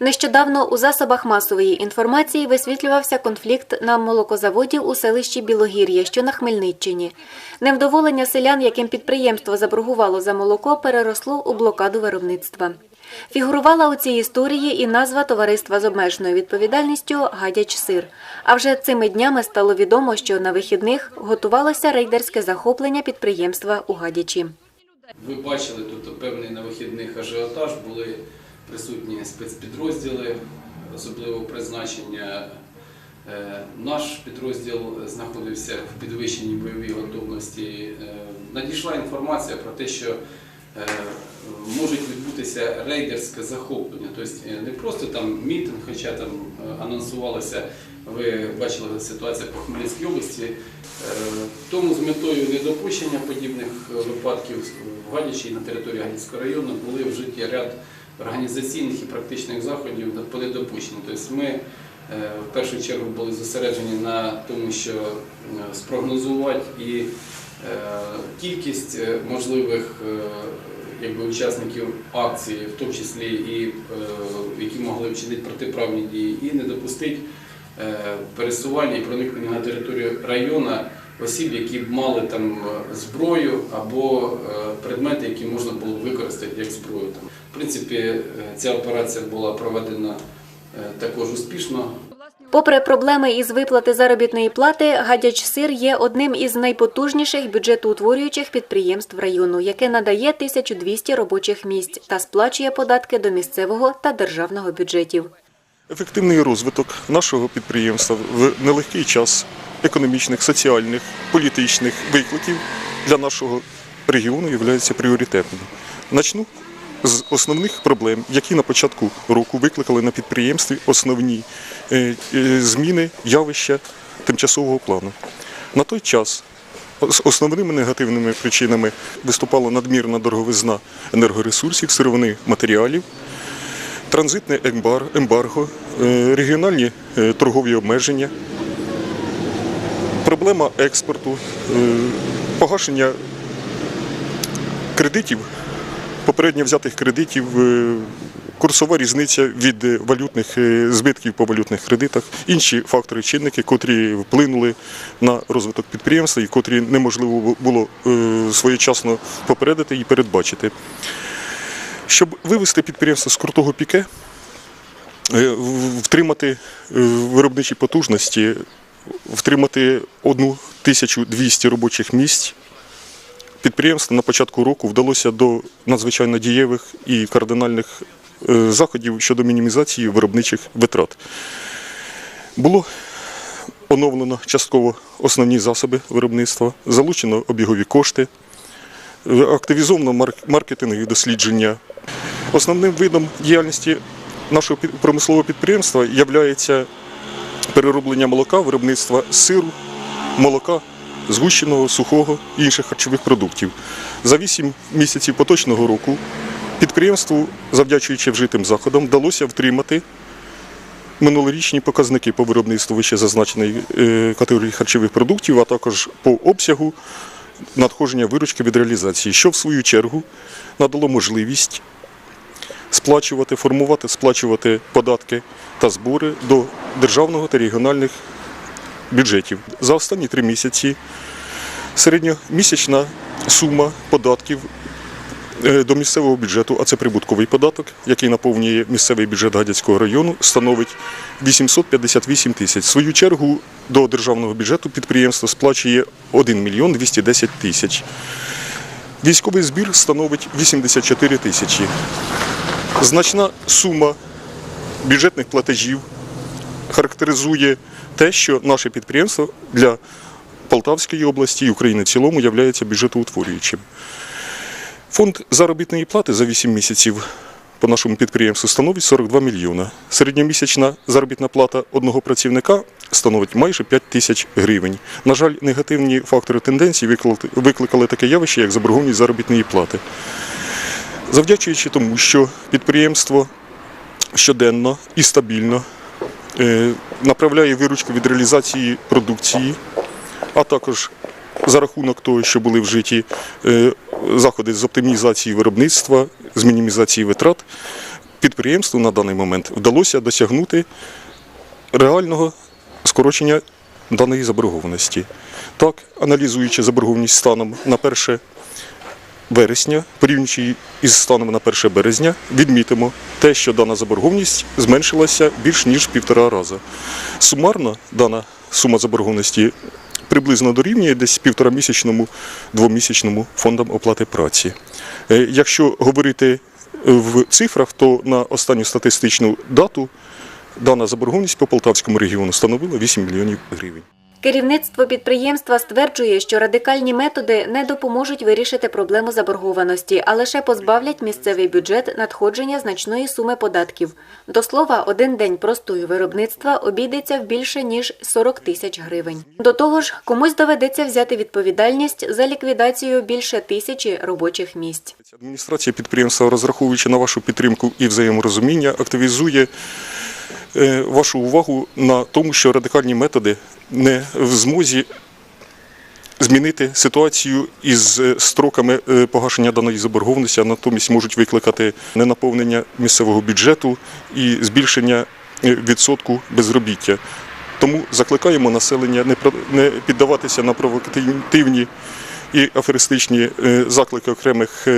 Нещодавно у засобах масової інформації висвітлювався конфлікт на молокозаводі у селищі Білогір'я, що на Хмельниччині. Невдоволення селян, яким підприємство заборгувало за молоко, переросло у блокаду виробництва. Фігурувала у цій історії і назва товариства з обмеженою відповідальністю Гадяч сир. А вже цими днями стало відомо, що на вихідних готувалося рейдерське захоплення підприємства у Гадячі. Ви бачили тут певний на вихідних ажіотаж, були присутні спецпідрозділи особливого призначення. Е, Наш підрозділ знаходився в підвищеній бойовій готовності. Е, Надійшла інформація про те, що е, можуть відбутися рейдерське захоплення. Тобто не просто там мітинг, хоча там анонсувалося, ви бачили ситуацію по Хмельницькій області. Тому з метою недопущення подібних випадків в Гадячі на території Гадяцького району були вжиті ряд організаційних і практичних заходів по недопущенню. Тобто ми е, в першу чергу були зосереджені на тому, що е, спрогнозувати і е, кількість можливих якби, учасників акції, в тому числі і які могли вчинити протиправні дії, і не допустити пересування і проникнення на територію району осіб, які б мали там е, зброю або е, предмети, які можна було б використати як зброю. Там. В принципі, е, ця операція була проведена також успішно. Попри проблеми із виплати заробітної плати, Гадяч сир є одним із найпотужніших бюджетоутворюючих підприємств району, яке надає 1200 робочих місць та сплачує податки до місцевого та державного бюджетів. Ефективний розвиток нашого підприємства в нелегкий час економічних, соціальних, політичних викликів для нашого регіону є пріоритетним. Начну з основних проблем, які на початку року викликали на підприємстві основні е, е, зміни явища тимчасового плану. На той час основними негативними причинами виступала надмірна дороговизна енергоресурсів, сировини матеріалів, транзитне ембарго, е, регіональні торгові обмеження, проблема експорту, е, погашення кредитів, попередньо взятих кредитів, е, курсова різниця від е, валютних збитків по валютних кредитах, інші фактори чинники, котрі вплинули на розвиток підприємства і котрі неможливо було своєчасно попередити і передбачити. Щоб вивести підприємство з крутого піке, втримати виробничі потужності, втримати 1200 робочих місць, підприємству на початку року вдалося до надзвичайно дієвих і кардинальних е, заходів щодо мінімізації виробничих витрат. Було оновлено частково основні засоби виробництва, залучено обігові кошти, активізовано марк- маркетингові дослідження. Основним видом діяльності нашого промислового підприємства є перероблення молока, виробництва сиру, молока, згущеного, сухого і інших харчових продуктів. За 8 місяців поточного року підприємству, завдячуючи вжитим заходам, вдалося втримати минулорічні показники по виробництву вище зазначеної е, категорії харчових продуктів, а також по обсягу надходження виручки від реалізації, що в свою чергу надало можливість сплачувати, формувати, сплачувати податки та збори до державного та регіональних бюджетів. За останні три місяці середньомісячна сума податків е, до місцевого бюджету, а це прибутковий податок, який наповнює місцевий бюджет Гадяцького району, становить 858 тисяч. В свою чергу до державного бюджету підприємство сплачує 1 мільйон 210 тисяч. Військовий збір становить 84 тисячі. Значна сума бюджетних платежів характеризує те, що наше підприємство для Полтавської області і України в цілому є бюджетоутворюючим. Фонд заробітної плати за 8 місяців по нашому підприємству становить 42 мільйона. Середньомісячна заробітна плата одного працівника становить майже 5 тисяч гривень. На жаль, негативні фактори тенденції викликали- таке явище, як заборгованість заробітної плати. Завдячуючи тому, що підприємство щоденно і стабільно е, направляє виручку від реалізації продукції, а також за рахунок того, що були вжиті е, заходи з оптимізації виробництва, з мінімізації витрат, підприємству на даний момент вдалося досягнути реального скорочення даної заборгованості. Так, аналізуючи заборгованість станом на 1 вересня, порівнюючи із станом на 1 березня, відмітимо те, що дана заборгованість зменшилася більш ніж півтора рази. Сумарно дана сума заборгованості приблизно дорівнює десь півторамісячному, двомісячному фондам оплати праці. Е, Якщо говорити в цифрах, то на останню статистичну дату дана заборгованість по Полтавському регіону становила 8 мільйонів гривень. Керівництво підприємства стверджує, що радикальні методи не допоможуть вирішити проблему заборгованості, а лише позбавлять місцевий бюджет надходження значної суми податків. До слова, один день простою виробництва обійдеться в більше ніж 40 тисяч гривень. До того ж, комусь доведеться взяти відповідальність за ліквідацію більше тисячі робочих місць. Адміністрація підприємства, розраховуючи на вашу підтримку і взаєморозуміння, активізує е, вашу увагу на тому, що радикальні методи не в змозі змінити ситуацію із е, строками е, погашення даної заборгованості, а натомість можуть викликати ненаповнення місцевого бюджету і збільшення е, відсотку безробіття. Тому закликаємо населення не піддаватися на провокативні і аферистичні заклики окремих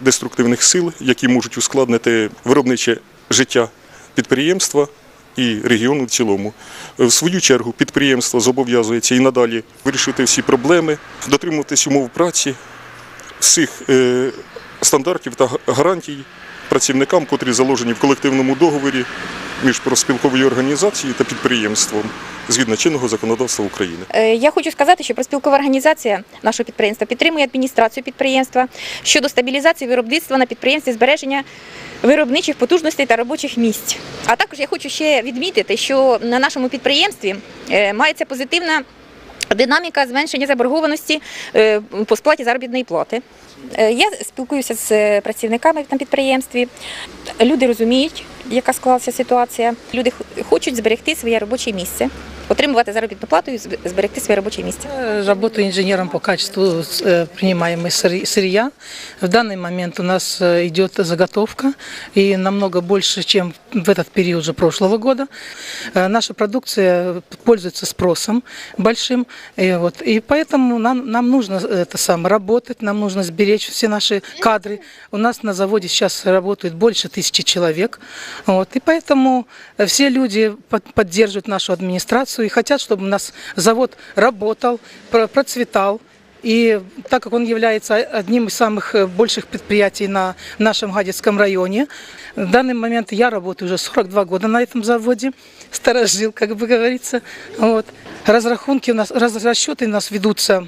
деструктивних сил, які можуть ускладнити виробниче життя підприємства і регіону в цілому. В свою чергу підприємство зобов'язується і надалі вирішити всі проблеми, дотримуватись умов праці, всіх е, стандартів та гарантій працівникам, котрі заложені в колективному договорі між профспілковою організацією та підприємством згідно чинного законодавства України. Е, Я хочу сказати, що профспілкова організація нашого підприємства підтримує адміністрацію підприємства щодо стабілізації виробництва на підприємстві збереження виробничих потужностей та робочих місць. А також я хочу ще відмітити, що на нашому підприємстві е, мається позитивна динаміка зменшення заборгованості е, по сплаті заробітної плати. Е, Я спілкуюся з працівниками на підприємстві. Люди розуміють, яка склалася ситуація. Люди х- хочуть зберегти своє робоче місце, отримувати заробітну плату і зб- зберегти своє робоче місце. Э, Работаю инженером по качеству э, принимаемой сырь- сырья. В данный момент у нас э, идет заготовка и намного больше, чем в этот период же прошлого года. Э, Наша продукция пользуется спросом большим, и, вот, и поэтому нам, нам нужно это самое, работать, нам нужно сберечь все наши кадры. У нас на заводе сейчас работает больше тысячи человек, вот, и поэтому э, все люди под- поддерживают нашу администрацию и хотят, чтобы у нас завод работал, про- процветал. И так как он является одним из самых э, больших предприятий на нашем Гадецком районе, в данный момент я работаю уже 42 года на этом заводе, старожил, как бы говорится. Вот. Разрахунки у нас, раз- расчеты у нас ведутся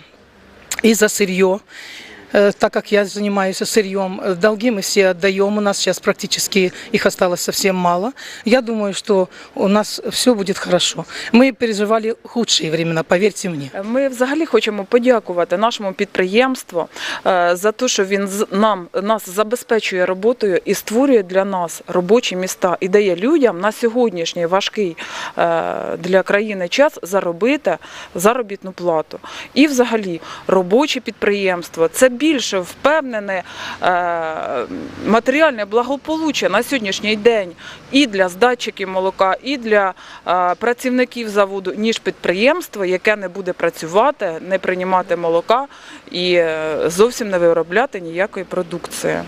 и за сырье, Э, так как я занимаюсь сырьем, э, долги мы все отдаем, у нас сейчас практически их осталось совсем мало. Я думаю, что у нас все будет хорошо. Мы переживали худшие времена, поверьте мне. Ми взагалі хочемо подякувати нашому підприємству е, за те, що він з- нам нас забезпечує роботою і створює для нас робочі міста і дає людям на сьогоднішній важкий е, для країни час заробити заробітну плату. І взагалі робоче підприємство це більше впевнене е, матеріальне благополуччя на сьогоднішній день і для здатчиків молока, і для е, працівників заводу, ніж підприємство, яке не буде працювати, не приймати молока і е, зовсім не виробляти ніякої продукції.